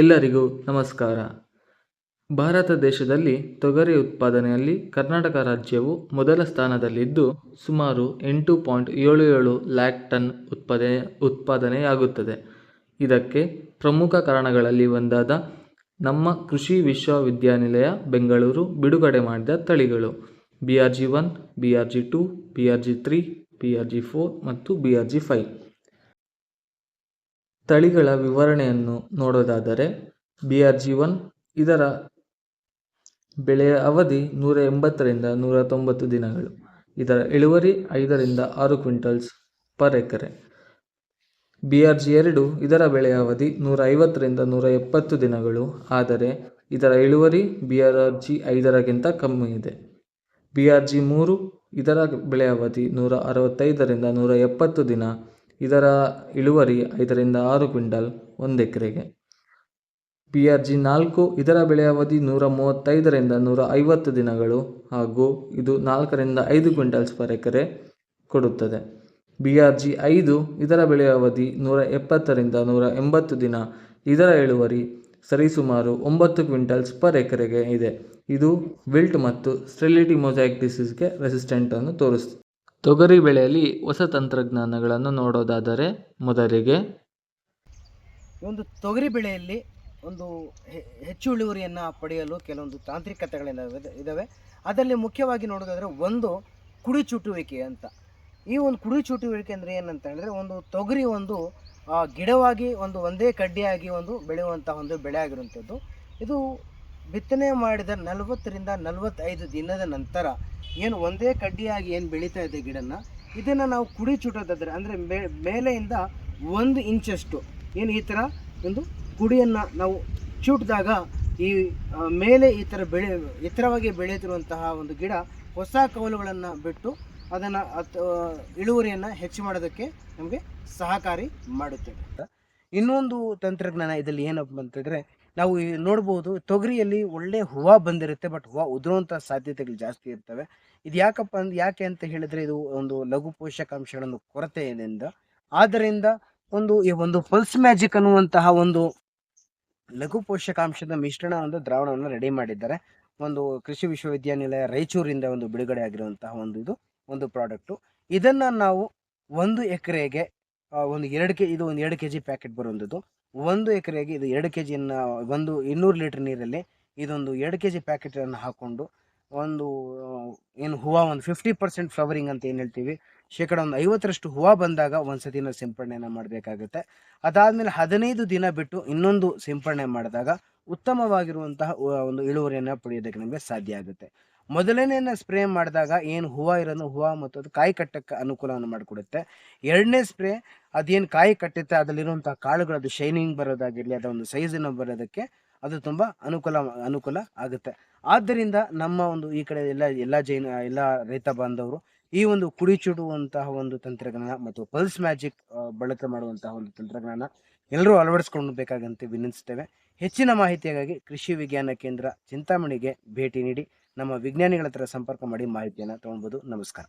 ಎಲ್ಲರಿಗೂ ನಮಸ್ಕಾರ. ಭಾರತ ದೇಶದಲ್ಲಿ ತೊಗರಿ ಉತ್ಪಾದನೆಯಲ್ಲಿ ಕರ್ನಾಟಕ ರಾಜ್ಯವು ಮೊದಲ ಸ್ಥಾನದಲ್ಲಿದ್ದು ಸುಮಾರು ಎಂಟು ಪಾಯಿಂಟ್ ಏಳು ಏಳು ಲ್ಯಾಕ್ ಟನ್ ಉತ್ಪಾದನೆ, ಉತ್ಪಾದನೆಯಾಗುತ್ತದೆ. ಇದಕ್ಕೆ ಪ್ರಮುಖ ಕಾರಣಗಳಲ್ಲಿ ಒಂದಾದ ನಮ್ಮ ಕೃಷಿ ವಿಶ್ವವಿದ್ಯಾನಿಲಯ ಬೆಂಗಳೂರು ಬಿಡುಗಡೆ ಮಾಡಿದ ತಳಿಗಳು. B R G one B R G two B R G three B R G four ಮತ್ತು ಬಿ ಆರ್ ಜಿ ಫೈವ್ ತಳಿಗಳ ವಿವರಣೆಯನ್ನು ನೋಡೋದಾದರೆ ಬಿ ಆರ್ ಜಿ ಒನ್ ಇದರ ಬೆಳೆಯ ಅವಧಿ ನೂರ ಎಂಬತ್ತರಿಂದ ನೂರ ತೊಂಬತ್ತು ದಿನಗಳು. ಇದರ ಇಳುವರಿ ಐದರಿಂದ ಆರು quintals per acre. B R G ಎರಡು ಇದರ ಬೆಳೆಯ ಅವಧಿ ನೂರ ಐವತ್ತರಿಂದ ನೂರ ಎಪ್ಪತ್ತು ದಿನಗಳು. ಆದರೆ ಇದರ ಇಳುವರಿ ಬಿ ಆರ್ ಆರ್ ಜಿ ಐದರಗಿಂತ ಕಮ್ಮಿ ಇದೆ. ಬಿ ಆರ್ ಜಿ ಮೂರು ಇದರ ಬೆಳೆ ಅವಧಿ ನೂರ ಅರವತ್ತೈದರಿಂದ ನೂರ ಎಪ್ಪತ್ತು ದಿನ. ಇದರ ಇಳುವರಿ ಐದರಿಂದ ಆರು ಕ್ವಿಂಟಲ್ ಒಂದು ಎಕರೆಗೆ. ಬಿ ಆರ್ ಜಿ ನಾಲ್ಕು, ಇದರ ಬೆಳೆ ಅವಧಿ ನೂರ ಮೂವತ್ತೈದರಿಂದ ನೂರ ಐವತ್ತು ದಿನಗಳು ಹಾಗೂ ಇದು ನಾಲ್ಕರಿಂದ ಐದು ಕ್ವಿಂಟಲ್ಸ್ ಪರ್ ಎಕರೆ ಕೊಡುತ್ತದೆ. ಬಿ ಆರ್ ಜಿ ಐದು, ಇದರ ಬೆಳೆ ಅವಧಿ ನೂರ ಎಪ್ಪತ್ತರಿಂದ ನೂರ ಎಂಬತ್ತು ದಿನ, ಇದರ ಇಳುವರಿ ಸರಿಸುಮಾರು ಒಂಬತ್ತು ಕ್ವಿಂಟಲ್ಸ್ ಪರ್ ಎಕರೆಗೆ ಇದೆ. ಇದು ವಿಲ್ಟ್ ಮತ್ತು ಸ್ಟೆಲಿಟಿ ಮೊಸೈಕ್ ಡಿಸೀಸ್ಗೆ ರೆಸಿಸ್ಟೆಂಟನ್ನು ತೋರಿಸ್ತದೆ ತೊಗರಿ ಬೆಳೆಯಲ್ಲಿ ಹೊಸ ತಂತ್ರಜ್ಞಾನಗಳನ್ನು ನೋಡೋದಾದರೆ ಮೊದಲಿಗೆ ಒಂದು ತೊಗರಿ ಬೆಳೆಯಲ್ಲಿ ಒಂದು ಹೆಚ್ಚು ಇಳುವರಿಯನ್ನು ಪಡೆಯಲು ಕೆಲವೊಂದು ತಾಂತ್ರಿಕತೆಗಳೇನ ಇದ್ದಾವೆ ಅದರಲ್ಲಿ ಮುಖ್ಯವಾಗಿ ನೋಡೋದಾದರೆ ಒಂದು ಕುಡಿ ಚುಟುವಿಕೆ ಅಂತ. ಈ ಒಂದು ಕುಡಿ ಚುಟುವಿಕೆ ಅಂದರೆ ಏನಂತ ಹೇಳಿದ್ರೆ ಒಂದು ತೊಗರಿ ಒಂದು ಗಿಡವಾಗಿ ಒಂದು ಒಂದೇ ಕಡ್ಡಿಯಾಗಿ ಒಂದು ಬೆಳೆಯುವಂಥ ಒಂದು ಬೆಳೆ ಆಗಿರುವಂಥದ್ದು. ಇದು ಬಿತ್ತನೆ ಮಾಡಿದ ನಲವತ್ತರಿಂದ ನಲವತ್ತೈದು ದಿನದ ನಂತರ ಏನು ಒಂದೇ ಕಡ್ಡಿಯಾಗಿ ಏನು ಬೆಳೀತಾ ಇದೆ ಗಿಡನ, ಇದನ್ನು ನಾವು ಕುಡಿ ಚುಟೋದಾದರೆ ಅಂದರೆ ಮೇ, ಮೇಲೆಯಿಂದ ಒಂದು ಇಂಚಷ್ಟು ಏನು ಈ ಥರ ಒಂದು ಕುಡಿಯನ್ನು ನಾವು ಚುಟ್ಟಿದಾಗ ಈ ಮೇಲೆ ಈ ಥರ ಬೆಳೆ, ಎತ್ತರವಾಗಿ ಬೆಳೆಯುತ್ತಿರುವಂತಹ ಒಂದು ಗಿಡ ಹೊಸ ಕವಲುಗಳನ್ನು ಬಿಟ್ಟು ಅದನ್ನು ಇಳುವರಿಯನ್ನು ಹೆಚ್ಚು ಮಾಡೋದಕ್ಕೆ ನಮಗೆ ಸಹಕಾರಿ ಮಾಡುತ್ತೆ. ಇನ್ನೊಂದು ತಂತ್ರಜ್ಞಾನ ಇದರಲ್ಲಿ ಏನಪ್ಪ ಅಂತಂದರೆ ನಾವು ನೋಡ್ಬೋದು ತೊಗರಿಯಲ್ಲಿ ಒಳ್ಳೆ ಹೂವು ಬಂದಿರುತ್ತೆ, ಬಟ್ ಹೂವು ಉದುರುವಂಥ ಸಾಧ್ಯತೆಗಳು ಜಾಸ್ತಿ ಇರ್ತವೆ. ಇದು ಯಾಕಪ್ಪ ಅಂದ್, ಯಾಕೆ ಅಂತ ಹೇಳಿದರೆ ಇದು ಒಂದು ಲಘು ಪೋಷಕಾಂಶಗಳನ್ನು ಕೊರತೆಯಿಂದ, ಆದ್ದರಿಂದ ಒಂದು ಈ ಒಂದು ಪಲ್ಸ್ ಮ್ಯಾಜಿಕ್ ಅನ್ನುವಂತಹ ಒಂದು ಲಘು ಪೋಷಕಾಂಶದ ಮಿಶ್ರಣ ಒಂದು ದ್ರಾವಣವನ್ನು ರೆಡಿ ಮಾಡಿದ್ದಾರೆ. ಒಂದು ಕೃಷಿ ವಿಶ್ವವಿದ್ಯಾನಿಲಯ ರಾಯಚೂರಿಂದ ಒಂದು ಬಿಡುಗಡೆ ಆಗಿರುವಂತಹ ಒಂದು ಇದು, ಒಂದು ಪ್ರಾಡಕ್ಟು ಇದನ್ನು ನಾವು ಒಂದು ಎಕರೆಗೆ ಒಂದು ಎರಡು ಕೆ ಇದು ಒಂದು ಎರಡು ಕೆ ಜಿ ಪ್ಯಾಕೆಟ್ ಬರುವಂಥದ್ದು. ಒಂದು ಎಕರೆಗೆ ಇದು ಎರಡು ಕೆ ಜಿಯನ್ನು ಒಂದು ಇನ್ನೂರು ಲೀಟರ್ ನೀರಲ್ಲಿ ಇದೊಂದು ಎರಡು ಕೆ ಜಿ ಪ್ಯಾಕೆಟನ್ನು ಹಾಕ್ಕೊಂಡು ಒಂದು, ಏನು ಹೂವು ಒಂದು ಫಿಫ್ಟಿ ಪರ್ಸೆಂಟ್ ಫ್ಲವರಿಂಗ್ ಅಂತ ಏನು ಹೇಳ್ತೀವಿ, ಶೇಕಡ ಒಂದು ಐವತ್ತರಷ್ಟು ಹೂವು ಬಂದಾಗ ಒಂದು ಸತಿನ ಸಿಂಪಡಣೆಯನ್ನು ಮಾಡಬೇಕಾಗುತ್ತೆ. ಅದಾದಮೇಲೆ ಹದಿನೈದು ದಿನ ಬಿಟ್ಟು ಇನ್ನೊಂದು ಸಿಂಪಡಣೆ ಮಾಡಿದಾಗ ಉತ್ತಮವಾಗಿರುವಂತಹ ಒಂದು ಇಳುವರಿಯನ್ನು ಪಡೆಯೋದಕ್ಕೆ ನಮಗೆ ಸಾಧ್ಯ ಆಗುತ್ತೆ. ಮೊದಲನೇನ ಸ್ಪ್ರೇ ಮಾಡಿದಾಗ ಏನು ಹೂವು ಇರೋದು, ಹೂವು ಮತ್ತು ಅದು ಕಾಯಿ ಕಟ್ಟಕ್ಕೆ ಅನುಕೂಲವನ್ನು ಮಾಡಿಕೊಡುತ್ತೆ. ಎರಡನೇ ಸ್ಪ್ರೇ ಅದೇನು ಕಾಯಿ ಕಟ್ಟುತ್ತೆ ಅದರಲ್ಲಿರುವಂಥ ಕಾಳುಗಳು, ಅದು ಶೈನಿಂಗ್ ಬರೋದಾಗಿರಲಿ ಅದರ ಒಂದು ಸೈಜನ್ನು ಬರೋದಕ್ಕೆ ಅದು ತುಂಬ ಅನುಕೂಲ ಅನುಕೂಲ ಆಗುತ್ತೆ. ಆದ್ದರಿಂದ ನಮ್ಮ ಒಂದು ಈ ಕಡೆ ಎಲ್ಲ ಎಲ್ಲ ಜೈನ, ಎಲ್ಲ ರೈತ ಬಾಂಧವರು ಈ ಒಂದು ಕುಡಿಚುಡುವಂತಹ ಒಂದು ತಂತ್ರಜ್ಞಾನ ಮತ್ತು ಪಲ್ಸ್ ಮ್ಯಾಜಿಕ್ ಬಳಕೆ ಮಾಡುವಂತಹ ಒಂದು ತಂತ್ರಜ್ಞಾನ ಎಲ್ಲರೂ ಅಳವಡಿಸ್ಕೊಂಡು ಬೇಕಾಗಂತೆ ವಿನಂತಿಸ್ತೇವೆ. ಹೆಚ್ಚಿನ ಮಾಹಿತಿಗಾಗಿ ಕೃಷಿ ವಿಜ್ಞಾನ ಕೇಂದ್ರ ಚಿಂತಾಮಣಿಗೆ ಭೇಟಿ ನೀಡಿ. ನಮ್ಮ ವಿಜ್ಞಾನಿಗಳ ಹತ್ರ ಸಂಪರ್ಕ ಮಾಡಿ ಮಾಹಿತಿಯನ್ನು ತಗೊಳ್ಬೋದು. ನಮಸ್ಕಾರ.